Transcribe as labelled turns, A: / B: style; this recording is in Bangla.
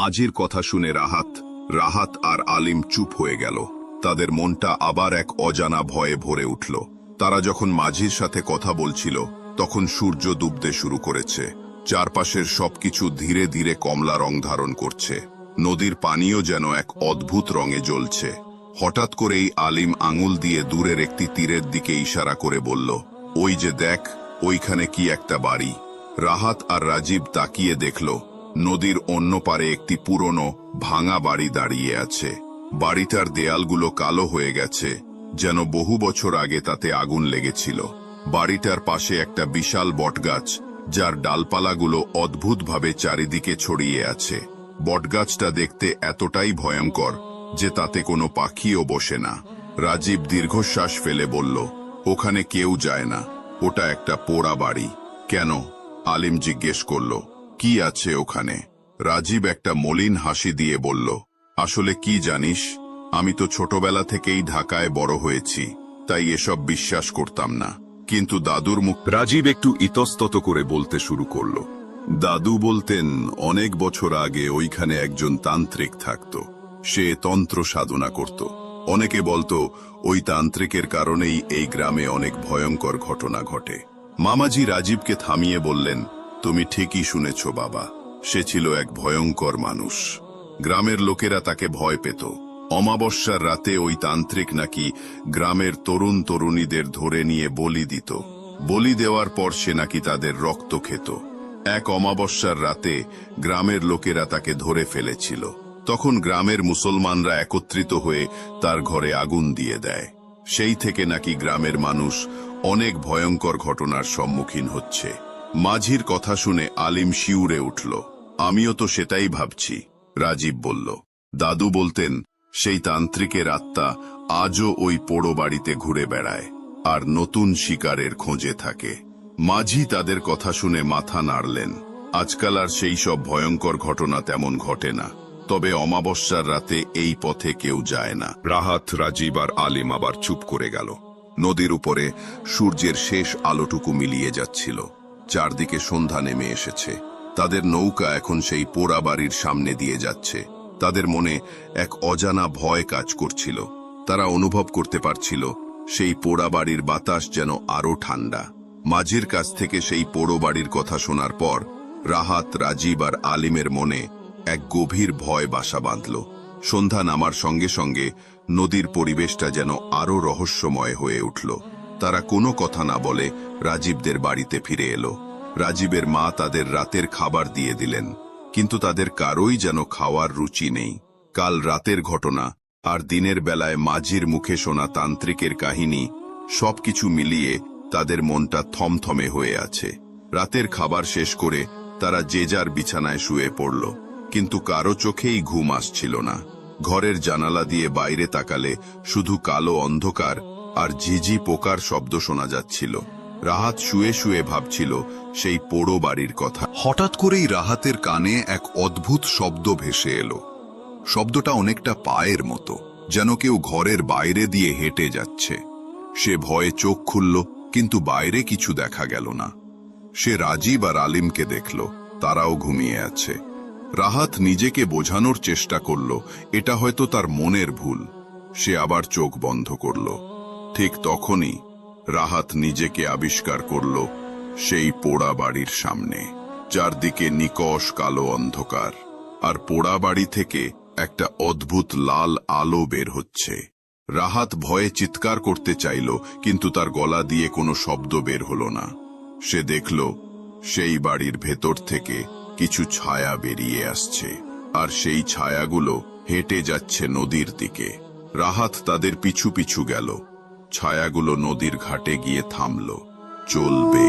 A: মাঝির কথা শুনে রাহাত রাহাত আর আলিম চুপ হয়ে গেল। তাদের মনটা আবার এক অজানা ভয়ে ভরে উঠল। তারা যখন মাঝির সাথে কথা বলছিল, তখন সূর্য ডুবতে শুরু করেছে। চারপাশের সবকিছু ধীরে ধীরে কমলা রং ধারণ করছে। নদীর পানিও যেন এক অদ্ভুত রঙে জ্বলছে। হঠাৎ করেই আলিম আঙুল দিয়ে দূরের একটি তীরের দিকে ইশারা করে বলল, ওই যে দেখ, ওইখানে কি একটা বাড়ি। রাহাত আর রাজীব তাকিয়ে দেখল নদীর অন্য পারে একটি পুরনো, ভাঙা বাড়ি দাঁড়িয়ে আছে। বাড়িটার দেয়ালগুলো কালো হয়ে গেছে, যেন বহু বছর আগে তাতে আগুন লেগেছিল। বাড়িটার পাশে একটা বিশাল বটগাছ, যার ডালপালাগুলো অদ্ভুতভাবে চারিদিকে ছড়িয়ে আছে। বটগাছটা দেখতে এতটাই ভয়ঙ্কর, যে তাতে কোনো পাখিও বসে না। রাজীব দীর্ঘশ্বাস ফেলে বলল, ওখানে কেউ যায় না, ওটা একটা পোড়া বাড়ি। কেন? আলিম জিজ্ঞেস করল। কি আছে ওখানে? রাজীব একটা মলিন হাসি দিয়ে বলল, আসলে কি জানিস? আমি তো ছোটবেলা থেকেই ঢাকায় বড় হয়েছি, তাই এসব বিশ্বাস করতাম না। কিন্তু দাদুর মুখ রাজীব একটু ইতস্তত করে বলতে শুরু করল, দাদু বলতেন, অনেক বছর আগে ওইখানে একজন তান্ত্রিক থাকত। সে তন্ত্র সাধনা করত। অনেকে বলতো, ওই তান্ত্রিকের কারণেই এই গ্রামে অনেক ভয়ঙ্কর ঘটনা ঘটে। মামাজি রাজীবকে থামিয়ে বললেন তুমি ঠিকই শুনেছ, বাবা। সে ছিল এক ভয়ঙ্কর মানুষ। গ্রামের লোকেরা তাকে ভয় পেত। অমাবস্যার রাতে ওই তান্ত্রিক নাকি গ্রামের তরুণ তরুণীদের ধরে নিয়ে বলি দিত। বলি দেওয়ার পর সে নাকি তাদের রক্ত খেত। এক অমাবস্যার রাতে গ্রামের লোকেরা তাকে ধরে ফেলেছিল। তখন গ্রামের মুসলমানরা একত্রিত হয়ে তার ঘরে আগুন দিয়ে দেয়। সেই থেকে নাকি গ্রামের মানুষ অনেক ভয়ঙ্কর ঘটনার সম্মুখীন হচ্ছে। মাঝির কথা শুনে আলিম শিউরে উঠল। আমিও তো সেটাই ভাবছি, রাজীব বলল। দাদু বলতেন, সেই তান্ত্রিকের আত্মা আজও ওই পোড়ো বাড়িতে ঘুরে বেড়ায়, আর নতুন শিকারের খোঁজে থাকে। মাঝি তাদের কথা শুনে মাথা নাড়লেন। আজকাল আর সেই সব ভয়ঙ্কর ঘটনা তেমন ঘটে না, তবে অমাবস্যার রাতে এই পথে কেউ যায় না। রাহাত, রাজীব আর আলিম আবার চুপ করে গেল। নদীর উপরে সূর্যের শেষ আলোটুকু মিলিয়ে যাচ্ছিল। চারদিকে সন্ধ্যা নেমে এসেছে। তাদের নৌকা এখন সেই পোড়া বাড়ির সামনে দিয়ে যাচ্ছে। তাদের মনে এক অজানা ভয় কাজ করছিল। তারা অনুভব করতে পারছিল, সেই পোড়া বাড়ির বাতাস যেন আরও ঠান্ডা। মাঝির কাছ থেকে সেই পোড়ো বাড়ির কথা শোনার পর, রাহাত, রাজীব আর আলিমের মনে এক গভীর ভয় বাসা বাঁধল। সন্ধ্যা নামার সঙ্গে সঙ্গে নদীর পরিবেশটা যেন আরও রহস্যময় হয়ে উঠল। তারা কোনো কথা না বলে রাজীবদের বাড়িতে ফিরে এলো। রাজীবের মা তাদের রাতের খাবার দিয়ে দিলেন, কিন্তু তাদের কারোই যেন খাওয়ার রুচি নেই। কাল রাতের ঘটনা, আর দিনের বেলায় মাঝির মুখে শোনা তান্ত্রিকের কাহিনী, সবকিছু মিলিয়ে তাদের মনটা থমথমে হয়ে আছে। রাতের খাবার শেষ করে তারা যে যার বিছানায় শুয়ে পড়ল, কিন্তু কারও চোখেই ঘুম আসছিল না। ঘরের জানালা দিয়ে বাইরে তাকালে শুধু কালো অন্ধকার আর ঝিঝি পোকার শব্দ শোনা যাচ্ছিল। রাহাত শুয়ে শুয়ে ভাবছিল সেই পোড়ো বাড়ির কথা।
B: হঠাৎ করেই রাহাতের কানে এক অদ্ভুত শব্দ ভেসে এলো। শব্দটা অনেকটা পায়ের মতো, যেন কেউ ঘরের বাইরে দিয়ে হেঁটে যাচ্ছে। সে ভয়ে চোখ খুলল, কিন্তু বাইরে কিছু দেখা গেল না। সে রাজীব আর আলিমকে দেখল, তারাও ঘুমিয়ে আছে। রাহাত নিজেকে বোঝানোর চেষ্টা করল, এটা হয়তো তার মনের ভুল। সে আবার চোখ বন্ধ করল। ঠিক তখনই রাহাত নিজেকে আবিষ্কার করল সেই পোড়া বাড়ির সামনে, চারদিকে নিকশ কালো অন্ধকার, আর পোড়া বাড়ি থেকে একটা অদ্ভুত লাল আলো বের হচ্ছে। রাহাত ভয়ে চিৎকার করতে চাইল, কিন্তু তার গলা দিয়ে কোনো শব্দ বের হলো না। সে দেখল, সেই বাড়ির ভেতর থেকে কিছু ছায়া বেরিয়ে আসছে, আর সেই ছায়াগুলো হেঁটে যাচ্ছে নদীর দিকে। রাহাত তাদের পিছু পিছু গেল ছায়াগুলো নদীর ঘাটে গিয়ে থামল চলবে।